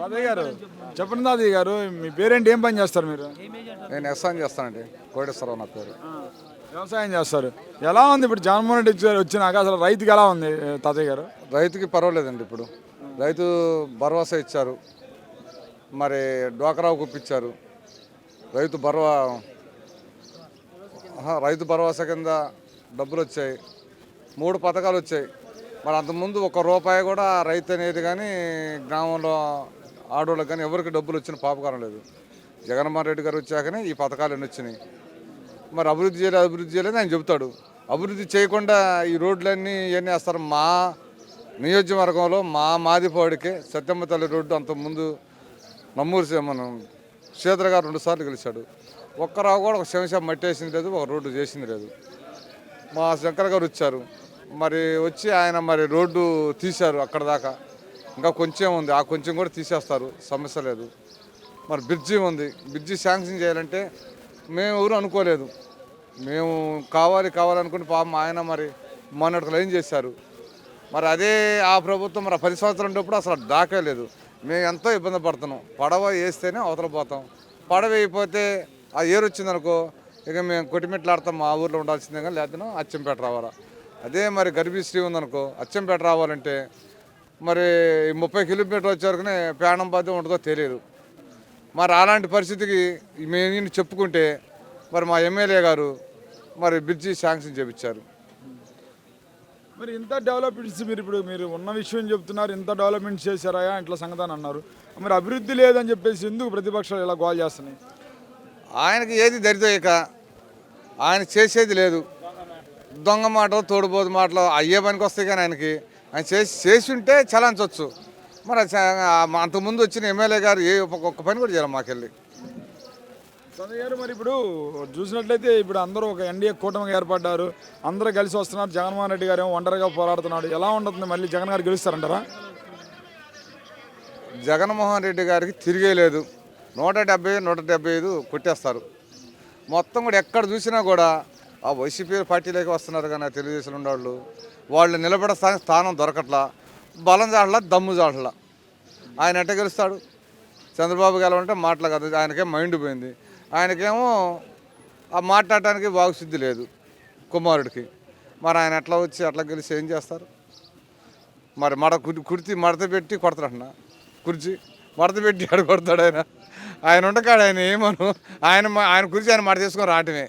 పదయ్య గారు చెప్పండి దాది గారు మీ పేరేంటి ఏం పని చేస్తారు మీరు? నేను వ్యవసాయం చేస్తానండి కోటేశ్వరరావు నా పేరు. వ్యవసాయం చేస్తారు. ఎలా ఉంది ఇప్పుడు జగన్మోహన్ రెడ్డి వచ్చినాక? అసలు రైతుకి ఎలా ఉంది తాతయ్య గారు? రైతుకి పర్వాలేదండి ఇప్పుడు. రైతు భరోసా ఇచ్చారు. మరి డోకరావు కుప్పించారు రైతు ఆహా, రైతు భరోసా కింద డబ్బులు వచ్చాయి. మూడు పథకాలు వచ్చాయి. మరి అంతకుముందు ఒక రూపాయి కూడా రైతు అనేది కానీ గ్రామంలో ఆడవాళ్ళకి కానీ ఎవరికి డబ్బులు వచ్చిన పాపకారం లేదు. జగన్మోహన్ రెడ్డి గారు వచ్చాకనే ఈ పథకాలు ఎన్ని వచ్చినాయి. మరి అభివృద్ధి చేయలేదు అభివృద్ధి చేయలేదు ఆయన చెబుతాడు. అభివృద్ధి చేయకుండా ఈ రోడ్లన్నీ ఇవన్నీ వేస్తారు. మా నియోజకవర్గంలో మా మాదిపాడికే సత్యమ్మ తల్లి రోడ్డు అంత ముందు నమ్మూరు సే- మనం శ్రీధర్ గారు రెండుసార్లు గెలిచాడు. ఒక్కరావు కూడా ఒక శంషం మట్టేసింది లేదు ఒక రోడ్డు చేసింది లేదు. మా శంకర్ గారు వచ్చారు. మరి వచ్చి ఆయన మరి రోడ్డు తీశారు అక్కడ దాకా. ఇంకా కొంచెం ఉంది. ఆ కొంచెం కూడా తీసేస్తారు. సమస్య లేదు. మరి బ్రిడ్జి ఉంది. బ్రిడ్జి శాంక్షన్ చేయాలంటే మేము ఎవరు అనుకోలేదు. మేము కావాలి కావాలనుకుని పాపం ఆయన మరి మొన్నటికి లైన్ చేశారు. మరి అదే ఆ ప్రభుత్వం మరి పది సంవత్సరాలు ఉన్నప్పుడు అసలు దాకే లేదు. మేము ఎంతో ఇబ్బంది పడుతున్నాం. పడవ వేస్తేనే అవతల పోతాం. పడవ వేయకపోతే ఆ ఏరు వచ్చిందనుకో ఇక మేము కొట్టిమెట్లాడతాం మా ఊర్లో ఉండాల్సిందే కానీ లేకపోతే అచ్చంపేట రావాలా. అదే మరి గర్భిశ్రీ ఉందనుకో అచ్చంపేట రావాలంటే మరి ముప్పై కిలోమీటర్లు వచ్చేవరకునే ప్రయాణం బాధ్యత ఉంటుందో తెలియదు. మరి అలాంటి పరిస్థితికి మేము చెప్పుకుంటే మరి మా ఎమ్మెల్యే గారు మరి బ్రిడ్జి శాంక్షన్ చేపించారు. మరి ఇంత డెవలప్మెంట్స్ మీరు ఇప్పుడు మీరు ఉన్న విషయం చెప్తున్నారు ఇంత డెవలప్మెంట్ చేశారా ఇట్లా సంగతి అని అన్నారు. మరి అభివృద్ధి లేదని చెప్పేసి ఎందుకు ప్రతిపక్షాలు ఇలా గోల్ చేస్తున్నాయి? ఆయనకి ఏది దరిద్రయక ఆయన చేసేది లేదు. దొంగ మాటలు తోడుబోదు మాటలు అయ్యే పనికి వస్తాయి కానీ ఆయనకి. ఆయన చేసి చేసి ఉంటే చలాంచవచ్చు మరి అంతకుముందు వచ్చిన ఎమ్మెల్యే గారు ఏ ఒక్క పని కూడా చేయాలి మాకెళ్ళి. చంద్ర గారు మరి ఇప్పుడు చూసినట్లయితే ఇప్పుడు అందరూ ఒక ఎన్డీఏ కూటమిగా ఏర్పడ్డారు. అందరూ కలిసి వస్తున్నారు. జగన్మోహన్ రెడ్డి గారు ఏమో ఒంటరిగా పోరాడుతున్నాడు. ఎలా ఉంటుంది మళ్ళీ జగన్ గారు గెలుస్తారంటారా? జగన్మోహన్ రెడ్డి గారికి తిరిగే లేదు నూట డెబ్బై నూట డెబ్బై ఐదు కొట్టేస్తారు. మొత్తం కూడా ఎక్కడ చూసినా కూడా ఆ వైసీపీ పార్టీలోకి వస్తున్నారు కానీ ఆ తెలుగుదేశం ఉండేవాళ్ళు వాళ్ళు నిలబడే స్థానం స్థానం దొరకట్లా. బలం చాటలా దమ్ము చాటలా. ఆయన ఎట్ట గెలుస్తాడు? చంద్రబాబు గెలవంటే మాటలు కదా. ఆయనకేం మైండ్ పోయింది. ఆయనకేమో ఆ మాట్లాడటానికి బాగుశుద్ధి లేదు కుమారుడికి. మరి ఆయన ఎట్లా వచ్చి అట్లా గెలిచి ఏం చేస్తారు? మరి మడ కుర్- కుర్తి మడత పెట్టి కొడతాడన్న కుర్చీ మడత పెట్టి ఆడ కొడతాడు ఆయన. ఆయన ఉండకాడు ఆయన ఏమను? ఆయన ఆయన కుర్చీ ఆయన మడ చేసుకొని రావటమే.